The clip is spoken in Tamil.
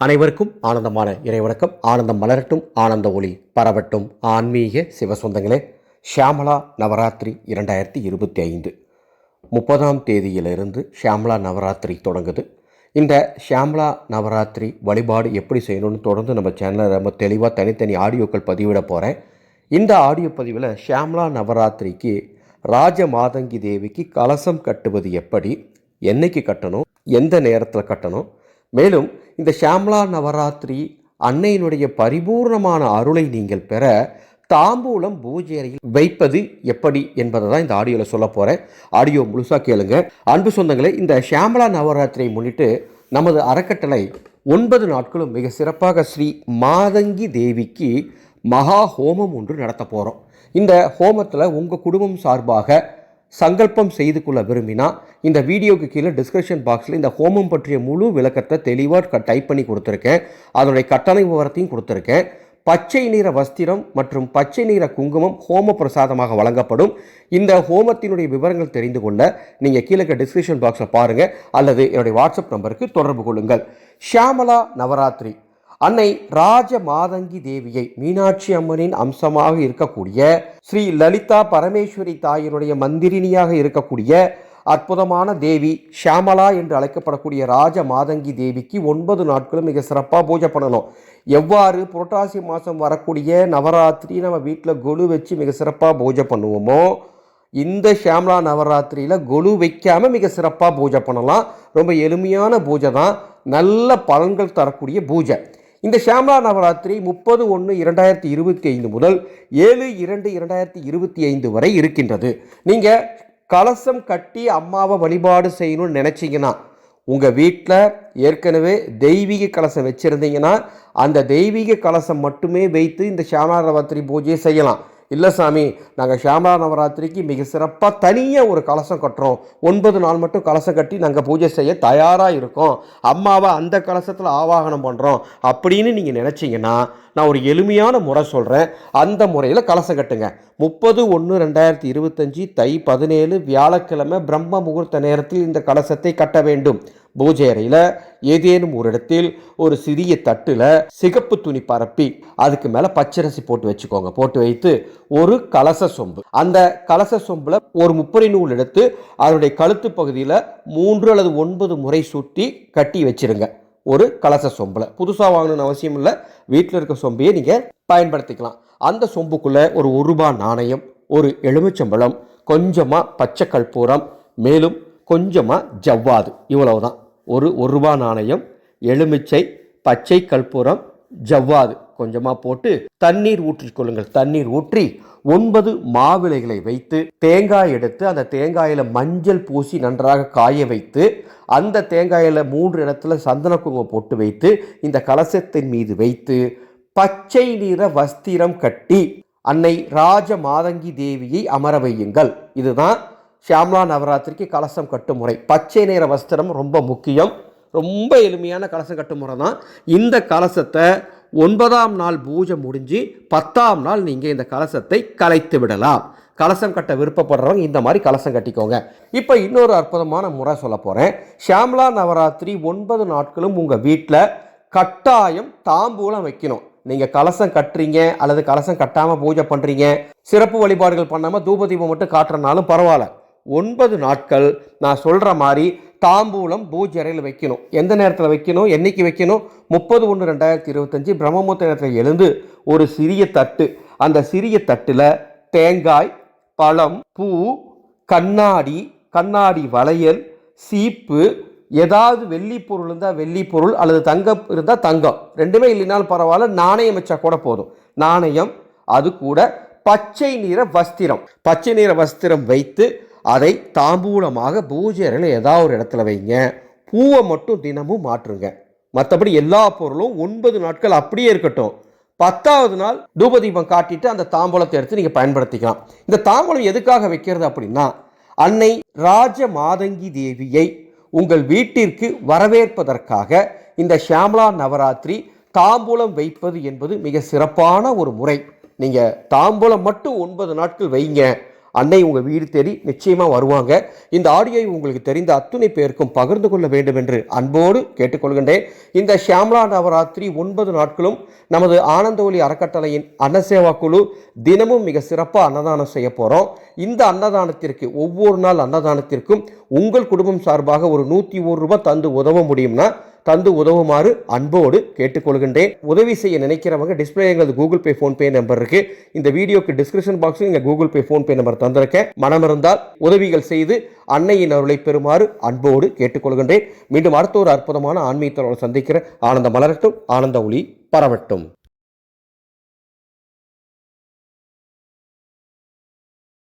அனைவருக்கும் ஆனந்தமான இறைவணக்கம். ஆனந்தம் மலரட்டும் ஆனந்த ஒளி பரவட்டும். ஆன்மீக சிவசொந்தங்களே ஷியாமலா நவராத்திரி இரண்டாயிரத்தி இருபத்தி ஐந்து. முப்பதாம் தேதியிலிருந்து ஷியாமலா நவராத்திரி தொடங்குது. இந்த ஷியாமலா நவராத்திரி வழிபாடு எப்படி செய்யணும்னு தொடர்ந்து நம்ம சேனலில் ரொம்ப தெளிவாக தனித்தனி ஆடியோக்கள் பதிவிட போகிறேன் இந்த ஆடியோ பதிவில் ஷியாமலா நவராத்திரிக்கு ராஜ மாதங்கி தேவிக்கு கலசம் கட்டுவது எப்படி என்னைக்கு கட்டணும் எந்த நேரத்தில் கட்டணும் மேலும் இந்த ஷியாம்லா நவராத்திரி அன்னையினுடைய பரிபூர்ணமான அருளை நீங்கள் பெற தாம்பூலம் பூஜை அறையில் வைப்பது எப்படி என்பதை தான் இந்த ஆடியோவில் சொல்ல போகிறேன் ஆடியோ முழுசாக கேளுங்க. அன்பு சொந்தங்களே இந்த ஷியாமலா நவராத்திரியை முன்னிட்டு நமது அறக்கட்டளை ஒன்பது நாட்களும் மிக சிறப்பாக ஸ்ரீ மாதங்கி தேவிக்கு மகா ஹோமம் ஒன்று நடத்த போகிறோம் இந்த ஹோமத்தில் உங்கள் குடும்பம் சார்பாக சங்கல்பம் செய்து கொள்ள விரும்பினா இந்த வீடியோக்கு கீழே டிஸ்கிரிப்ஷன் பாக்ஸில் இந்த ஹோமம் பற்றிய முழு விளக்கத்தை தெளிவாக டைப் பண்ணி கொடுத்துருக்கேன். அதனுடைய கட்டணை விவரத்தையும் கொடுத்துருக்கேன். பச்சை நிற வஸ்திரம் மற்றும் பச்சை நிற குங்குமம் ஹோம பிரசாதமாக வழங்கப்படும். இந்த ஹோமத்தினுடைய விவரங்கள் தெரிந்து கொள்ள நீங்கள் கீழே டிஸ்கிரிப்ஷன் பாக்ஸில் பாருங்கள் அல்லது என்னுடைய வாட்ஸ்அப் நம்பருக்கு தொடர்பு கொள்ளுங்கள். ஷியாமலா நவராத்திரி. அன்னை ராஜ மாதங்கி தேவியை மீனாட்சி அம்மனின் அம்சமாக இருக்கக்கூடிய ஸ்ரீ லலிதா பரமேஸ்வரி தாயினுடைய மந்திரினியாக இருக்கக்கூடிய அற்புதமான தேவி ஷியாமலா என்று அழைக்கப்படக்கூடிய ராஜ மாதங்கி தேவிக்கு ஒன்பது நாட்களும் மிக சிறப்பாக பூஜை பண்ணணும். எவ்வாறு புரட்டாசி மாதம் வரக்கூடிய நவராத்திரி நம்ம வீட்டில் கொலு வச்சு மிக சிறப்பாக பூஜை பண்ணுவோமோ இந்த ஷியாமலா நவராத்திரியில் கொலு வைக்காமல் மிக சிறப்பாக பூஜை பண்ணலாம். ரொம்ப எளிமையான பூஜை தான். நல்ல பலன்கள் தரக்கூடிய பூஜை. இந்த ஷியாமலா நவராத்திரி முப்பது ஒன்று இரண்டாயிரத்தி இருபத்தி ஐந்து முதல் ஏழு இரண்டு இரண்டாயிரத்தி இருபத்தி ஐந்து வரை இருக்கின்றது. நீங்கள் கலசம் கட்டி அம்மாவை வழிபாடு செய்யணும்னு நினச்சிங்கன்னா உங்கள் வீட்டில் ஏற்கனவே தெய்வீக கலசம் வச்சுருந்தீங்கன்னா அந்த தெய்வீக கலசம் மட்டுமே வைத்து இந்த ஷியாமலா நவராத்திரி பூஜையை செய்யலாம். இல்லை சாமி நாங்கள் ஷியாமலா நவராத்திரிக்கு மிக சிறப்பாக தனியாக ஒரு கலசம் கட்டுறோம். ஒன்பது நாள் மட்டும் கலசம் கட்டி நாங்கள் பூஜை செய்ய தயாராக இருக்கோம். அம்மாவை அந்த கலசத்தில் ஆவாகனம் பண்ணுறோம் அப்படின்னு நீங்கள் நினச்சிங்கன்னா நான் ஒரு எளிமையான முறை சொல்கிறேன் அந்த முறையில் கலசம் கட்டுங்க. முப்பது ஒன்று ரெண்டாயிரத்தி இருபத்தஞ்சி தை பதினேழு வியாழக்கிழமை பிரம்ம முகூர்த்த நேரத்தில் இந்த கலசத்தை கட்ட வேண்டும். பூஜை அறையில் ஏதேனும் ஒரு இடத்தில் ஒரு சிறிய தட்டில் சிகப்பு துணி பரப்பி அதுக்கு மேலே பச்சரிசி போட்டு வச்சுக்கோங்க. போட்டு வைத்து ஒரு கலச சொம்பு. அந்த கலச சொம்பில் ஒரு முப்பரி நூல் எடுத்து அதனுடைய கழுத்து பகுதியில் மூன்று அல்லது ஒன்பது முறை சுற்றி கட்டி வச்சிருங்க. ஒரு கலச சொம்பில். புதுசாக வாங்கணும்னு அவசியம் இல்லை. வீட்டில் இருக்க சொம்பையே நீங்கள் பயன்படுத்திக்கலாம். அந்த சொம்புக்குள்ளே ஒரு ஒரு நாணயம் ஒரு எலுமிச்சம்பழம் கொஞ்சமாக பச்சை கற்பூரம் மேலும் கொஞ்சமாக ஜவ்வாது. இவ்வளவுதான். ஒரு ஒரு ரூபா நாணயம் எலுமிச்சை பச்சை கற்பூரம் ஜவ்வாது. கொஞ்சமாக போட்டு தண்ணீர் ஊற்றிக்கொள்ளுங்கள் தண்ணீர் ஊற்றி ஒன்பது மாவிளைகளை வைத்து தேங்காய் எடுத்து அந்த தேங்காயில் மஞ்சள் பூசி நன்றாக காய வைத்து அந்த தேங்காயில் மூன்று இடத்துல சந்தன குங்குமம் போட்டு வைத்து இந்த கலசத்தின் மீது வைத்து பச்சை நிற வஸ்திரம் கட்டி அன்னை ராஜ மாதங்கி தேவியை அமர வையுங்கள். இதுதான் ஷியாம்லா நவராத்திரிக்கு கலசம் கட்டும் முறை. பச்சை நிற வஸ்திரம் ரொம்ப முக்கியம். ரொம்ப எளிமையான கலசம் கட்டும் முறை தான். இந்த கலசத்தை ஒன்பதாம் நாள் பூஜை முடிஞ்சு பத்தாம் நாள் நீங்கள் இந்த கலசத்தை கலைத்து விடலாம். கலசம் கட்ட விருப்பப்படுறவங்க இந்த மாதிரி கலசம் கட்டிக்கோங்க. இப்போ இன்னொரு அற்புதமான முறை சொல்ல போகிறேன் ஷியாம்லா நவராத்திரி ஒன்பது நாட்களும் உங்கள் வீட்டில் கட்டாயம் தாம்பூலம் வைக்கணும். நீங்கள் கலசம் கட்டுறீங்க அல்லது கலசம் கட்டாமல் பூஜை பண்ணுறீங்க சிறப்பு வழிபாடுகள் பண்ணாமல் தூப தீபம் மட்டும் காட்டுறனாலும் பரவாயில்ல. ஒன்பது நாட்கள் நான் சொல்கிற மாதிரி தாம்பூலம் பூஜை அறையில் வைக்கணும். எந்த நேரத்தில் வைக்கணும்? என்னைக்கு வைக்கணும்? முப்பது ஒன்று ரெண்டாயிரத்தி இருபத்தஞ்சி பிரம்மமுத்த நேரத்தில் எழுந்து ஒரு சிறிய தட்டு. அந்த சிறிய தட்டில் தேங்காய் பழம் பூ கண்ணாடி கண்ணாடி வளையல் சீப்பு ஏதாவது வெள்ளி பொருள் இருந்தால் வெள்ளி பொருள் அல்லது தங்கம் இருந்தால் தங்கம். ரெண்டுமே இல்லைனாலும் பரவாயில்ல நாணயம் வச்சா கூட போதும். நாணயம் அது கூட பச்சை நிற வஸ்திரம். பச்சை நிற வஸ்திரம் வைத்து அதை தாம்பூலமாக பூஜை அறையில் ஏதாவது ஒரு இடத்துல வைங்க. பூவை மட்டும் தினமும் மாற்றுங்க. மற்றபடி எல்லா பொருளும் ஒன்பது நாட்கள் அப்படியே இருக்கட்டும். பத்தாவது நாள் தூபதீபம் காட்டிட்டு அந்த தாம்பூலத்தை எடுத்து நீங்கள் பயன்படுத்திக்கலாம். இந்த தாம்பூலம் எதுக்காக வைக்கிறது அப்படின்னா அன்னை ராஜ மாதங்கி தேவியை உங்கள் வீட்டிற்கு வரவேற்பதற்காக இந்த ஷியாமலா நவராத்திரி தாம்பூலம் வைப்பது என்பது மிக சிறப்பான ஒரு முறை. நீங்கள் தாம்பூலம் மட்டும் ஒன்பது நாட்கள் வைங்க. அன்னை உங்கள் வீடு தேடி நிச்சயமாக வருவாங்க. இந்த ஆடியோவை உங்களுக்கு தெரிந்த அத்துணை பேருக்கும் பகிர்ந்து கொள்ள வேண்டும் என்று அன்போடு கேட்டுக்கொள்கின்றேன். இந்த ஷியாம்லா நவராத்திரி ஒன்பது நாட்களும் நமது ஆனந்த ஒளி அறக்கட்டளையின் அன்னசேவா குழு தினமும் மிக சிறப்பாக அன்னதானம் செய்ய போகிறோம் இந்த அன்னதானத்திற்கு ஒவ்வொரு நாள் அன்னதானத்திற்கும் உங்கள் குடும்பம் சார்பாக ஒரு நூற்றி ஒரு ரூபாய் தந்து உதவ முடியும்னா தந்து உதவுமாறு அன்போடு கேட்டுக்கொள்கின்றேன். உதவி செய்ய நினைக்கிறவங்க டிஸ்பிளே எங்களது கூகுள் பே ஃபோன்பே நம்பர் இருக்கு. இந்த வீடியோக்கு டிஸ்கிரிப்ஷன் பாக்ஸில் எங்கள் கூகுள் பே ஃபோன்பே நம்பர் தந்திருக்கேன் மனமிருந்தால் உதவிகள் செய்து அன்னையின் அருளை பெறுமாறு அன்போடு கேட்டுக்கொள்கின்றேன். மீண்டும் அடுத்த ஒரு அற்புதமான ஆன்மீகத்தோடு சந்திக்கிற ஆனந்த மலரட்டும் ஆனந்த ஒளி பரவட்டும்.